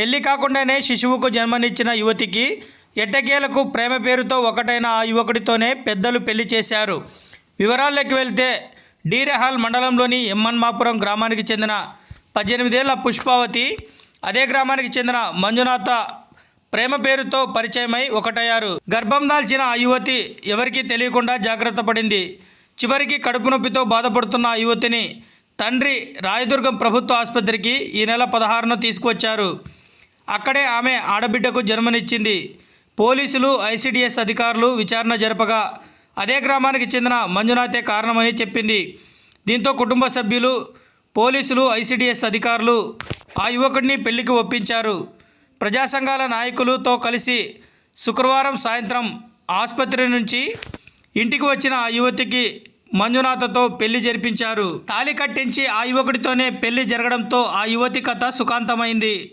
పెళ్ళి కాకుండానే శిశువుకు జన్మనిచ్చిన యువతికి ఎట్టకేలకు ప్రేమ పేరుతో ఒకటైన ఆ యువకుడితోనే పెద్దలు పెళ్ళి చేశారు. వివరాల్లోకి వెళ్తే డీరెహాల్ మండలంలోని ఎమ్మన్మాపురం గ్రామానికి చెందిన పద్దెనిమిదేళ్ళ పుష్పావతి అదే గ్రామానికి చెందిన మంజునాథ ప్రేమ పేరుతో పరిచయమై ఒకటయ్యారు. గర్భం దాల్చిన ఆ యువతి ఎవరికీ తెలియకుండా జాగ్రత్త పడింది. చివరికి కడుపు నొప్పితో బాధపడుతున్న ఆ యువతిని తండ్రి రాయదుర్గం ప్రభుత్వ ఆసుపత్రికి ఈ నెల పదహారున తీసుకువచ్చారు. అక్కడే ఆమె ఆడబిడ్డకు జన్మనిచ్చింది. పోలీసులు ఐసిడిఎస్ అధికారులు విచారణ జరపగా అదే గ్రామానికి చెందిన మంజునాథే కారణమని చెప్పింది. దీంతో కుటుంబ సభ్యులు పోలీసులు ఐసిడిఎస్ అధికారులు ఆ యువకుడిని పెళ్ళికి ఒప్పించారు. ప్రజా సంఘాల నాయకులతో కలిసి శుక్రవారం సాయంత్రం ఆసుపత్రి నుంచి ఇంటికి వచ్చిన ఆ యువతికి మంజునాథతో పెళ్ళి జరిపించారు. తాళి కట్టించి ఆ యువకుడితోనే పెళ్ళి జరగడంతో ఆ యువతి కథ సుఖాంతమైంది.